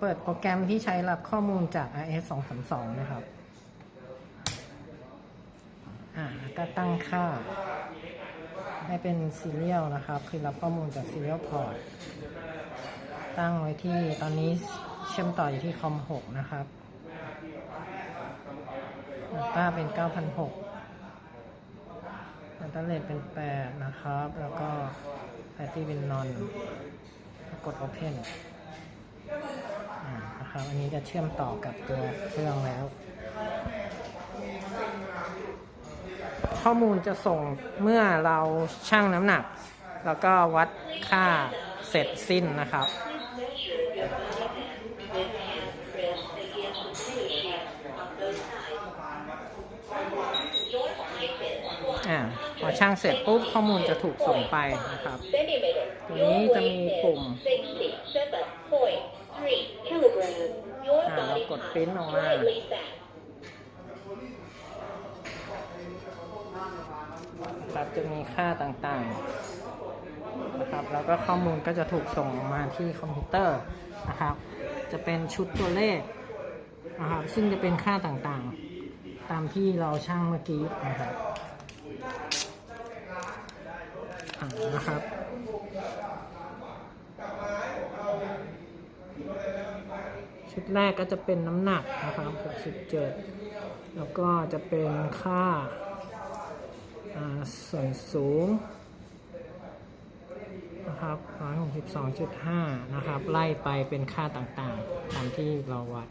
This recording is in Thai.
เปิดโปรแกรมที่ใช้รับข้อมูลจาก RS 232นะครับ อ่า ก็ตั้งค่า ให้เป็น serial นะครับ คือรับข้อมูลจาก serial port ตั้งไว้ที่ตอนนี้เชื่อมต่ออยู่ที่คอม 6 นะครับต้าเป็น 9,006อันตเลตเป็น 8 นะครับ แล้วก็แพตตี้เป็นนอน กด Open นะครับ อันนี้จะเชื่อมต่อกับตัวเครื่องแล้ว ข้อมูลจะส่งเมื่อเราชั่งน้ำหนัก แล้วก็วัดค่าเสร็จสิ้นนะครับอ่าพอช่างเสร็จปุ๊บข้อมูลจะถูกส่งไปนะครับ ตัวนี้จะมีปุ่ม 67.3 kilogram. Your อ่าเรา body กดปริ้นออกมาครับจะมีค่าต่างๆนะครับ แล้วก็ข้อมูลก็จะถูกส่งออกมาที่คอมพิวเตอร์นะครับ จะเป็นชุดตัวเลขนะครับ ซึ่งจะเป็นค่าต่างๆ ตามที่เราช่างเมื่อกี้นะครับนะครับ ชุดแรกก็จะเป็นน้ำหนักนะครับ67 แล้วก็จะเป็นค่าอ่าส่วนสูงนะครับ162.5 นะครับ ไล่ไปเป็นค่าต่างๆ ตามที่เราวัด